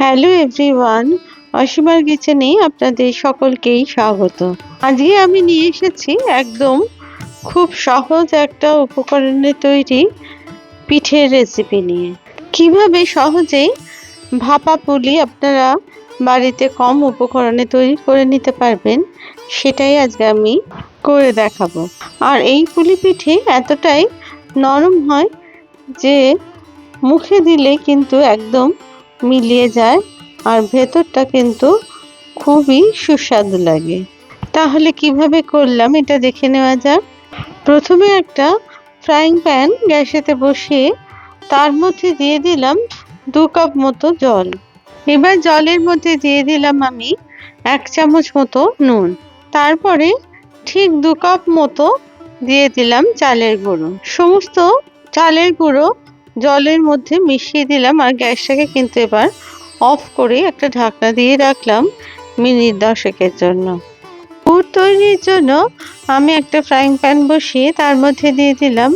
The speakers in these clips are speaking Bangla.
হ্যালো এভরিওয়ান, অসীমার কিচেনে আপনাদের সকলকেই স্বাগত। আজকে আমি নিয়ে এসেছি একদম খুব সহজ একটা উপকরণে তৈরি পিঠের রেসিপি নিয়ে। কীভাবে সহজেই ভাপা পুলি আপনারা বাড়িতে কম উপকরণে তৈরি করে নিতে পারবেন, সেটাই আজকে আমি করে দেখাবো। আর এই পুলি পিঠে এতটাই নরম হয় যে মুখে দিলে কিন্তু একদম মিলিয়ে যায় আর ভেতরটা কিন্তু খুবই সুস্বাদু লাগে। তাহলে কীভাবে করলাম এটা দেখে নেওয়া যাক। প্রথমে একটা ফ্রাইং প্যান গ্যাসেতে বসিয়ে তার মধ্যে দিয়ে দিলাম দু কাপ মতো জল। এবার জলের মধ্যে দিয়ে দিলাম আমি এক চামচ মতো নুন। তারপরে ঠিক দু কাপ মতো দিয়ে দিলাম চালের গুঁড়ো। সমস্ত চালের গুঁড়ো জলের মধ্যে মিশিয়ে দিলাম আর গ্যাসটাকে কিন্তু এবার অফ করে একটা ঢাকনা দিয়ে রাখলাম মিনিট দশেকের জন্য। পুর তৈরির জন্য আমি একটা ফ্রাইং প্যান বসিয়ে তার মধ্যে দিয়ে দিলাম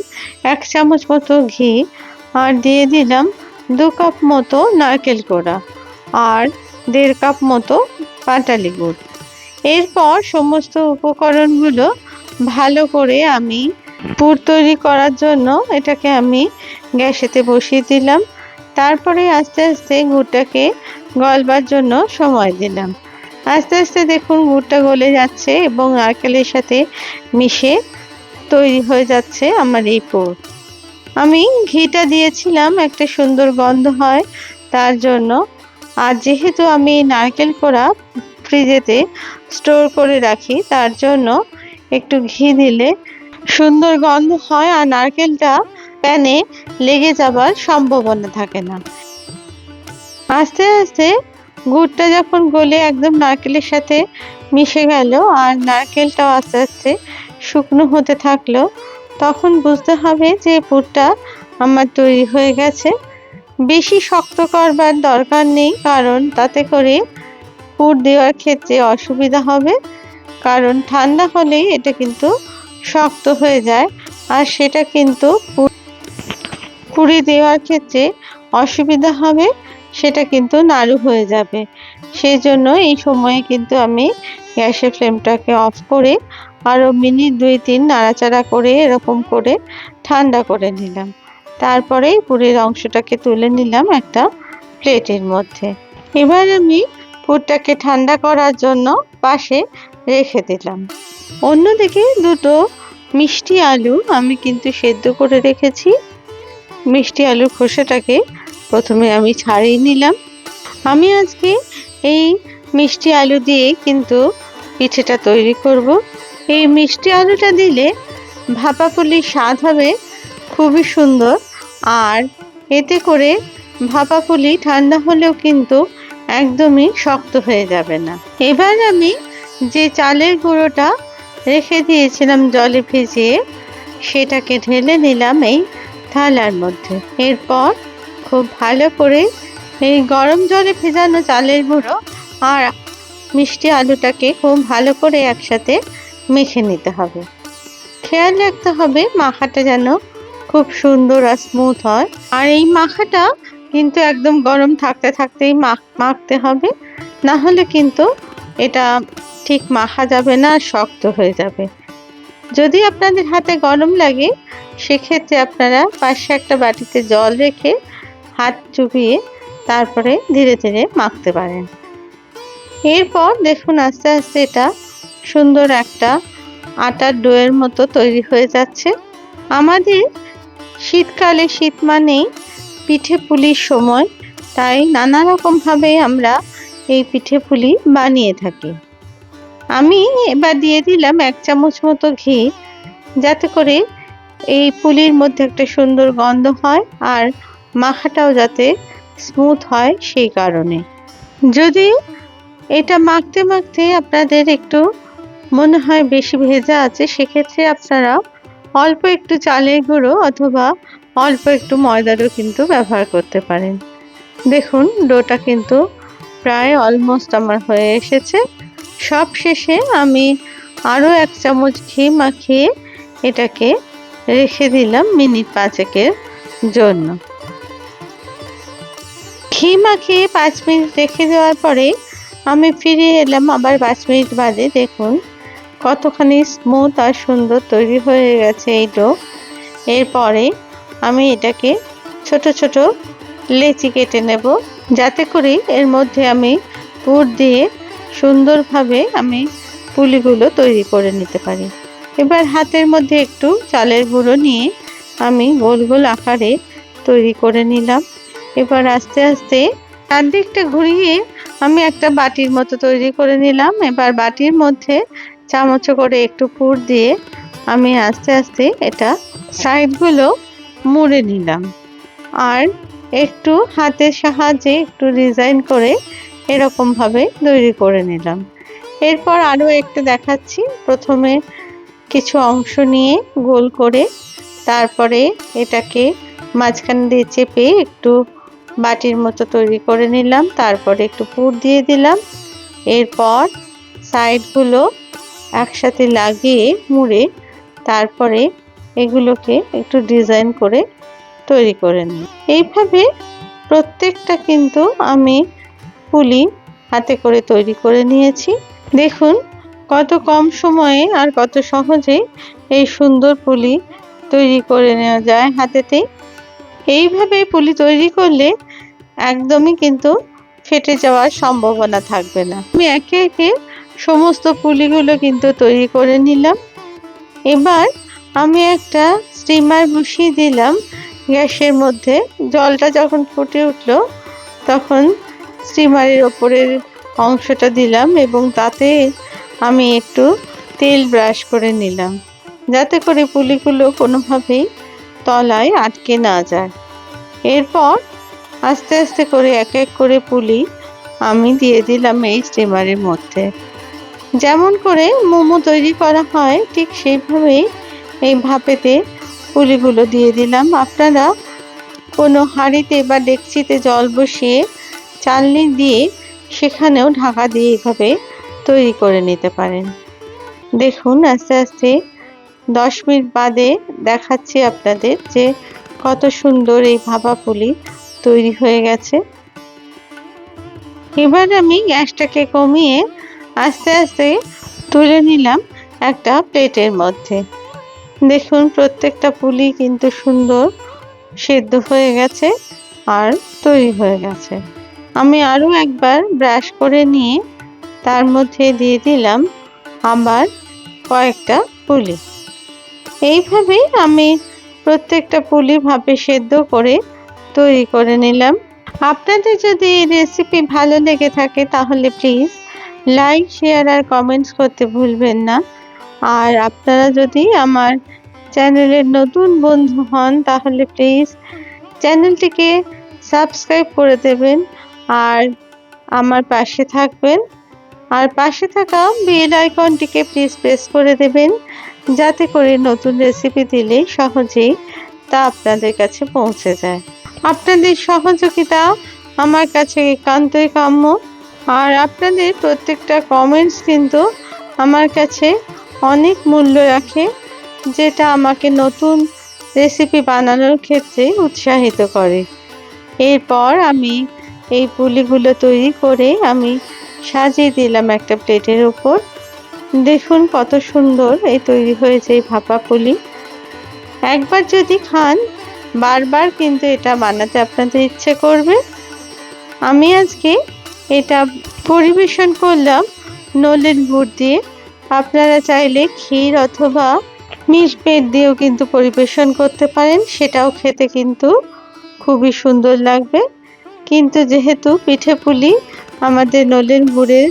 এক চামচ মতো ঘি আর দিয়ে দিলাম দু কাপ মতো নারকেল কোড়া আর দেড় কাপ মতো পাটালি গুড়। এরপর সমস্ত উপকরণগুলো ভালো করে আমি পুর তৈরি করার জন্য এটাকে আমি গ্যাসেতে বসিয়ে দিলাম। তারপরে আস্তে আস্তে গুড়টাকে গলবার জন্য সময় দিলাম। আস্তে আস্তে দেখুন গুড়টা গলে যাচ্ছে এবং নারকেলের সাথে মিশে তৈরি হয়ে যাচ্ছে আমার এই পুর। আমি ঘিটা দিয়েছিলাম, একটা সুন্দর গন্ধ হয় তার জন্য। আর যেহেতু আমি নারকেল কোড়া ফ্রিজেতে স্টোর করে রাখি, তার জন্য একটু ঘি দিলে সুন্দর গন্ধ হয় আর নারকেলটা প্যানে লেগে যাবার সম্ভাবনা থাকে না। আস্তে আস্তে গুড়টা যখন গলে একদম নারকেলের সাথে মিশে গেল আর নারকেলটাও আস্তে আস্তে শুকনো হতে থাকল, তখন বুঝতে হবে যে পুরটা আমার তৈরি হয়ে গেছে। বেশি শক্ত করবার দরকার নেই, কারণ তাতে করে পুর দেওয়ার ক্ষেত্রে অসুবিধা হবে, কারণ ঠান্ডা হলেই এটা কিন্তু শক্ত হয়ে যায় আর সেটা কিন্তু পুরি দেওয়ার ক্ষেত্রে অসুবিধা হবে, সেটা কিন্তু নাড়ু হয়ে যাবে। সেই জন্য এই সময়ে কিন্তু আমি গ্যাসের ফ্লেমটাকে অফ করে আরও মিনিট দুই তিন নাড়াচাড়া করে এরকম করে ঠান্ডা করে নিলাম। তারপরে পুরের অংশটাকে তুলে নিলাম একটা প্লেটের মধ্যে। এবার আমি পুরটাকে ঠান্ডা করার জন্য পাশে রেখে দিলাম। অন্যদিকে দুটো মিষ্টি আলু আমি কিন্তু সেদ্ধ করে রেখেছি। মিষ্টি আলুর খোসাটাকে প্রথমে আমি ছাড়িয়ে নিলাম। আমি আজকে এই মিষ্টি আলু দিয়ে কিন্তু পিঠেটা তৈরি করব। এই মিষ্টি আলুটা দিলে ভাপা পুলির স্বাদ হবে খুবই সুন্দর আর এতে করে ভাপা পুলি ঠান্ডা হলেও কিন্তু একদমই শক্ত হয়ে যাবে না। এবার আমি যে চালের গুঁড়োটা রেখে দিয়েছিলাম জলে ভিজিয়ে, সেটাকে ঢেলে নিলাম এই থালার মধ্যে। এরপর খুব ভালো করে এই গরম জলে ভেজানো চালের গুঁড়ো আর মিষ্টি আলুটাকে খুব ভালো করে একসাথে মেখে নিতে হবে। খেয়াল রাখতে হবে মাখাটা যেন খুব সুন্দর আর স্মুথ হয়। আর এই মাখাটা কিন্তু একদম গরম থাকতে থাকতেই মাখ মাখতে হবে। না হলে কিন্তু এটা ঠিক মাখা যাবে না, শক্ত হয়ে যাবে। যদি আপনাদের হাতে গরম লাগে, সেক্ষেত্রে আপনারা পাশে একটা বাটিতে জল রেখে হাত চুবিয়ে তারপরে ধীরে ধীরে মাখতে পারেন। এরপর দেখুন আস্তে আস্তে এটা সুন্দর একটা আটার ডোয়ের মতো তৈরি হয়ে যাচ্ছে। আমাদের শীতকালে শীত মানেই পিঠে পুলির সময়, তাই নানা রকমভাবে আমরা এই পিঠে পুলি বানিয়ে থাকি। আমি এবার দিয়ে দিলাম এক চামচ মতো ঘি, যাতে করে এই পুলির মধ্যে একটা সুন্দর গন্ধ হয় আর মাখাটাও যাতে স্মুথ হয় সেই কারণে। যদি এটা মাখতে মাখতে আপনাদের একটু মনে হয় বেশি ভেজা আছে, সেক্ষেত্রে আপনারা অল্প একটু চালের গুঁড়ো অথবা অল্প একটু ময়দারও কিন্তু ব্যবহার করতে পারেন। দেখুন, ডোটা কিন্তু প্রায় অলমোস্ট আমার হয়ে এসেছে। সব শেষে আমি আরও এক চামচ ঘি মাখিয়ে এটাকে রেখে দিলাম মিনিট পাঁচেকের জন্য। ঘি মাখিয়ে পাঁচ মিনিট রেখে দেওয়ার পরে আমি ফিরে এলাম আবার পাঁচ মিনিট বাদে। দেখুন কতখানি স্মুথ আর সুন্দর তৈরি হয়ে গেছে এই ডো এরপরে আমি এটাকে ছোট ছোট লেচি কেটে নেব। যাতে করে এর মধ্যে আমি পুর দিয়ে সুন্দরভাবে আমি পুলিগুলো তৈরি করে নিতে পারি। এবার হাতের মধ্যে একটু চালের গুঁড়ো নিয়ে আমি গোল গোল আকারে তৈরি করে নিলাম। এবার আস্তে আস্তে চারদিকটা ঘুরিয়ে আমি একটা বাটির মতো তৈরি করে নিলাম। এবার বাটির মধ্যে চামচ করে একটু পুর দিয়ে আমি আস্তে আস্তে এটা সাইডগুলো মুড়ে নিলাম। আর একটু হাতের সাহায্যে একটু ডিজাইন করে এরকমভাবে তৈরি করে নিলাম। এরপর আরও একটা দেখাচ্ছি। প্রথমে কিছু অংশ নিয়ে গোল করে তারপরে এটাকে মাঝখান দিয়ে চেপে একটু বাটির মতো তৈরি করে নিলাম। তারপরে একটু পুর দিয়ে দিলাম। এরপর সাইডগুলো একসাথে লাগিয়ে মুড়ে তারপরে এগুলোকে একটু ডিজাইন করে তৈরি করে নিই এইভাবে প্রত্যেকটা কিন্তু আমি পুলি হাতে করে তৈরি করে নিয়েছি। দেখুন কত কম সময়ে আর কত সহজে এই সুন্দর পুলি তৈরি করে নেওয়া যায় হাতেতেই। এইভাবে পুলি তৈরি করলে একদমই কিন্তু ফেটে যাওয়ার সম্ভাবনা থাকবে না। আমি একে একে সমস্ত পুলিগুলো কিন্তু তৈরি করে নিলাম। এবার আমি একটা স্টিমার বসিয়ে দিলাম গ্যাসের মধ্যে। জলটা যখন ফুটে উঠল তখন স্টিমারের ওপরের অংশটা দিলাম এবং তাতে আমি একটু তেল ব্রাশ করে নিলাম। যাতে করে পুলিগুলো কোনোভাবেই তলায় আটকে না যায়। এরপর আস্তে আস্তে করে এক এক করে পুলি আমি দিয়ে দিলাম এই স্টিমারের মধ্যে। যেমন করে মোমো তৈরি করা হয়, ঠিক সেইভাবেই এই ভাপেতে পুলিগুলো দিয়ে দিলাম। আপনারা কোনো হাঁড়িতে বা ডেকচিতে জল বসিয়ে চালনি দিয়ে সেখানেও ঢাকা দিয়ে এভাবে তৈরি করে নিতে পারেন। দেখুন, আস্তে আস্তে দশ মিনিট বাদে দেখাচ্ছি আপনাদের যে কত সুন্দর এই ভাপা পুলি তৈরি হয়ে গেছে। এবার আমি গ্যাসটাকে কমিয়ে আস্তে আস্তে তুলে নিলাম একটা প্লেটের মধ্যে। দেখুন, প্রত্যেকটা পুলি কিন্তু সুন্দর সেদ্ধ হয়ে গেছে আর তৈরি হয়ে গেছে। আমি আরও একবার ব্রাশ করে নিয়ে তার মধ্যে দিয়ে দিলাম আমার কয়েকটা পুলি। এইভাবেই আমি প্রত্যেকটা পুলি ভাপে সেদ্ধ করে তৈরি করে নিলাম। আপনাদের যদি এই রেসিপি ভালো লেগে থাকে তাহলে প্লিজ লাইক শেয়ার আর কমেন্টস করতে ভুলবেন না। আর আপনারা যদি আমার চ্যানেলের নতুন বন্ধু হন তাহলে প্লিজ চ্যানেলটিকে সাবস্ক্রাইব করে দেবেন। আর আমার পাশে থাকবেন। আর পাশে থাকা বেল আইকনটিকে প্লিজ প্রেস করে দেবেন, যাতে করে নতুন রেসিপি দিলে সহজেই তা আপনাদের কাছে পৌঁছে যায়। আপনাদের সহযোগিতা আমার কাছে একান্তই কাম্য। আর আপনাদের প্রত্যেকটা কমেন্টস কিন্তু আমার কাছে অনেক মূল্য রাখে, যেটা আমাকে নতুন রেসিপি বানানোর ক্ষেত্রে উৎসাহিত করে। এরপর আমি এই পুলিগুলো তৈরি করে আমি সাজিয়ে দিলাম একটা প্লেটের ওপর দেখুন কত সুন্দর এই তৈরি হয়েছে এই ভাপা পুলি। একবার যদি খান, বারবার কিন্তু এটা বানাতে আপনাদের ইচ্ছে করবে। আমি আজকে এটা পরিবেশন করলাম নলের গুড় দিয়ে। আপনারা চাইলে ক্ষীর অথবা পেট দিয়েও কিন্তু পরিবেশন করতে পারেন, সেটাও খেতে কিন্তু খুবই সুন্দর লাগবে। কিন্তু যেহেতু পিঠে পুলি আমাদের নলেন গুড়ের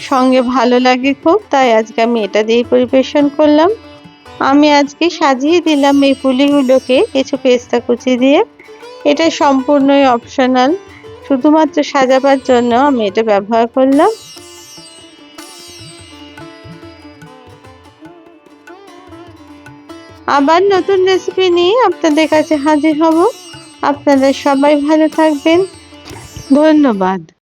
সঙ্গে ভালো লাগে খুব, তাই আজকে আমি এটা দিয়েই পরিবেশন করলাম। আমি আজকে সাজিয়ে দিলাম এই পুলিগুলোকে কিছু পেস্তা কুচি দিয়ে। এটা সম্পূর্ণই অপশনাল শুধুমাত্র সাজাবার জন্য আমি এটা ব্যবহার করলাম। আবার নতুন রেসিপি নিয়ে আপনাদের কাছে হাজির হব। আপনারা সবাই ভালো থাকবেন। ধন্যবাদ।